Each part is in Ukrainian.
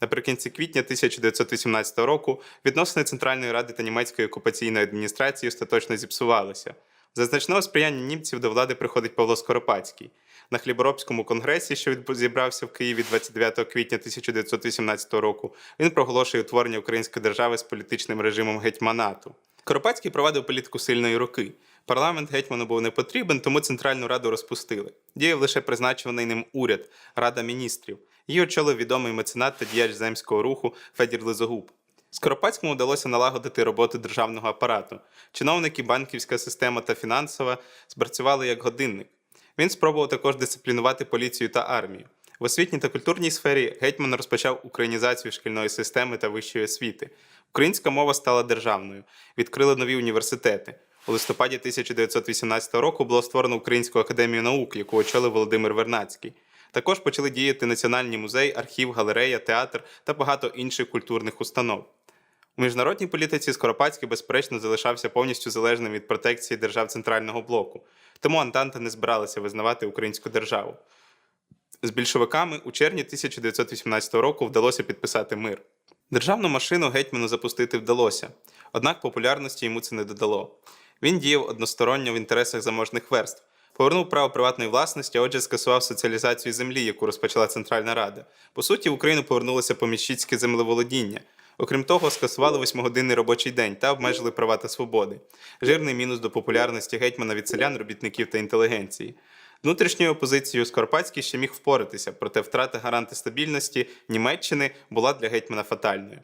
Наприкінці квітня 1918 року відносини Центральної Ради та німецької окупаційної адміністрації остаточно зіпсувалися. За значного сприяння німців до влади приходить Павло Скоропадський. На хліборобському конгресі, що зібрався в Києві 29 квітня 1918 року, він проголошує утворення української держави з політичним режимом гетьманату. Скоропадський провадив політику сильної руки. Парламент гетьману був не потрібен, тому Центральну Раду розпустили. Діяв лише призначений ним уряд, Рада міністрів. Її очолив відомий меценат та діяч земського руху Федір Лизогуб. Скоропадському вдалося налагодити роботу державного апарату. Чиновники, банківська система та фінансова спрацювали як годинник. Він спробував також дисциплінувати поліцію та армію. В освітній та культурній сфері гетьман розпочав українізацію шкільної системи та вищої освіти. Українська мова стала державною, відкрили нові університети. У листопаді 1918 року було створено Українську академію наук, яку очолив Володимир Вернацький. Також почали діяти Національний музей, архів, галерея, театр та багато інших культурних установ. У міжнародній політиці Скоропадський, безперечно, залишався повністю залежним від протекції держав Центрального блоку, тому Антанта не збиралася визнавати українську державу. З більшовиками у червні 1918 року вдалося підписати мир. Державну машину гетьману запустити вдалося, однак популярності йому це не додало. Він діяв односторонньо в інтересах заможних верств, повернув право приватної власності, а отже, скасував соціалізацію землі, яку розпочала Центральна Рада. По суті, в Україну повернулося поміщицьке землеволодіння. Окрім того, скасували восьмигодинний робочий день та обмежили права та свободи. Жирний мінус до популярності гетьмана від селян, робітників та інтелігенції. Внутрішньою опозицією Скоропадський ще міг впоратися, проте втрата гаранти стабільності Німеччини була для гетьмана фатальною.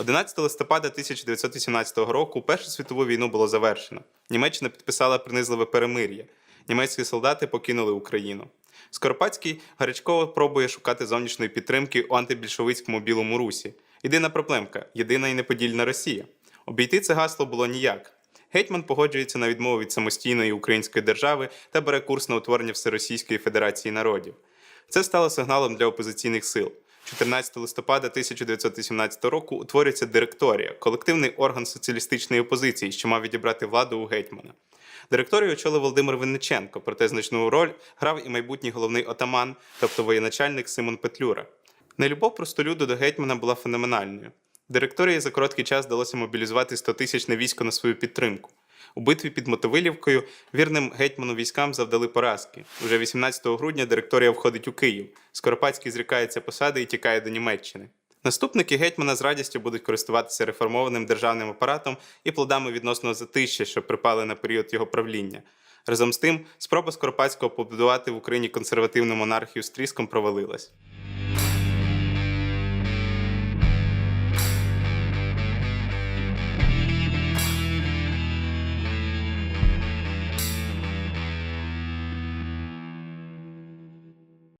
11 листопада 1918 року Першу світову війну було завершено. Німеччина підписала принизливе перемир'я. Німецькі солдати покинули Україну. Скоропадський гарячково пробує шукати зовнішньої підтримки у антибільшовицькому Білому Русі. Єдина проблемка єдина і неподільна Росія. Обійти це гасло було ніяк. Гетьман погоджується на відмову від самостійної української держави та бере курс на утворення Всеросійської Федерації народів. Це стало сигналом для опозиційних сил. 14 листопада 1918 року утворюється директорія, колективний орган соціалістичної опозиції, що мав відібрати владу у гетьмана. Директорію очолив Володимир Винниченко, проте значну роль грав і майбутній головний отаман, тобто воєначальник Симон Петлюра. Нелюбов простолюду до гетьмана була феноменальною. Директорії за короткий час вдалося мобілізувати 100-тисячне військо на свою підтримку. У битві під Мотовилівкою вірним гетьману військам завдали поразки. Уже 18 грудня директорія входить у Київ. Скоропадський зрікається посади і тікає до Німеччини. Наступники гетьмана з радістю будуть користуватися реформованим державним апаратом і плодами відносного затища, що припали на період його правління. Разом з тим, спроба Скоропадського побудувати в Україні консервативну монархію з тріском провалилась.